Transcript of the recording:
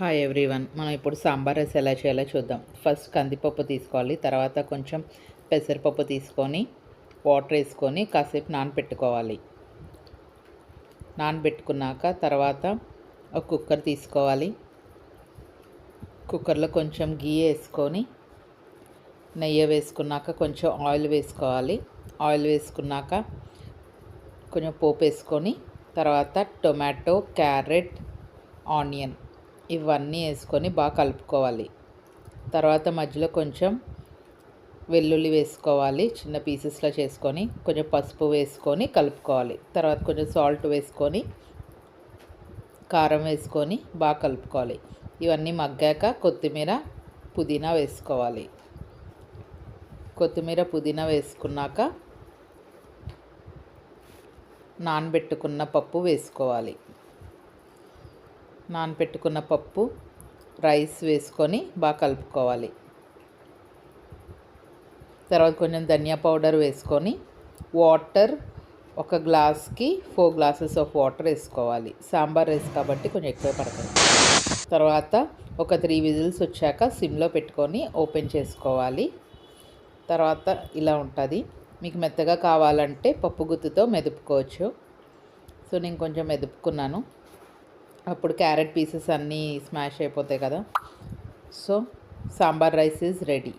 Hi everyone మనం ఇప్పుడు sambar rice ఎలా చేయాలో చూద్దాం. ఫస్ట్ కందిపప్పు తీసుకోవాలి. తర్వాత కొంచెం పెసరపప్పు తీసుకొని వాటర్ వేసుకొని కాసేపు నానబెట్టుకోవాలి. నానబెట్టుకున్నాక తర్వాత ఒక కుక్కర్ తీసుకోవాలి. కుక్కర్లో కొంచెం గీ వేసుకొని నెయ్యి వేసుకున్నాక కొంచెం ఆయిల్ వేసుకోవాలి. ఆయిల్ వేసుకున్నాక కొంచెం పోపు వేసుకొని తర్వాత టొమాటో క్యారెట్ ఆనియన్ ఇవన్నీ వేసుకొని బాగా కలుపుకోవాలి. తర్వాత మధ్యలో కొంచెం వెల్లుల్లి వేసుకోవాలి చిన్న పీసెస్లో చేసుకొని కొంచెం పసుపు వేసుకొని కలుపుకోవాలి. తర్వాత కొంచెం సాల్ట్ వేసుకొని కారం వేసుకొని బాగా కలుపుకోవాలి. ఇవన్నీ మగ్గాక కొత్తిమీర పుదీనా వేసుకోవాలి. కొత్తిమీర పుదీనా వేసుకున్నాక నానబెట్టుకున్న పప్పు వేసుకోవాలి. నానపెట్టుకున్న పప్పు రైస్ వేసుకొని బాగా కలుపుకోవాలి. తర్వాత కొంచెం ధనియా పౌడర్ వేసుకొని వాటర్ ఒక గ్లాస్కి ఫోర్ గ్లాసెస్ ఆఫ్ వాటర్ వేసుకోవాలి. సాంబార్ రైస్ కాబట్టి కొంచెం ఎక్కువ పడుతుంది తర్వాత ఒక త్రీ విజిల్స్ వచ్చాక సిమ్లో పెట్టుకొని ఓపెన్ చేసుకోవాలి. తర్వాత ఇలా ఉంటుంది. మీకు మెత్తగా కావాలంటే పప్పు గుత్తుతో మెదుపుకోవచ్చు. సో నేను కొంచెం మెదుపుకున్నాను. అప్పుడు క్యారెట్ పీసెస్ అన్నీ స్మాష్ అయిపోతాయి కదా. So sambar rice is ready.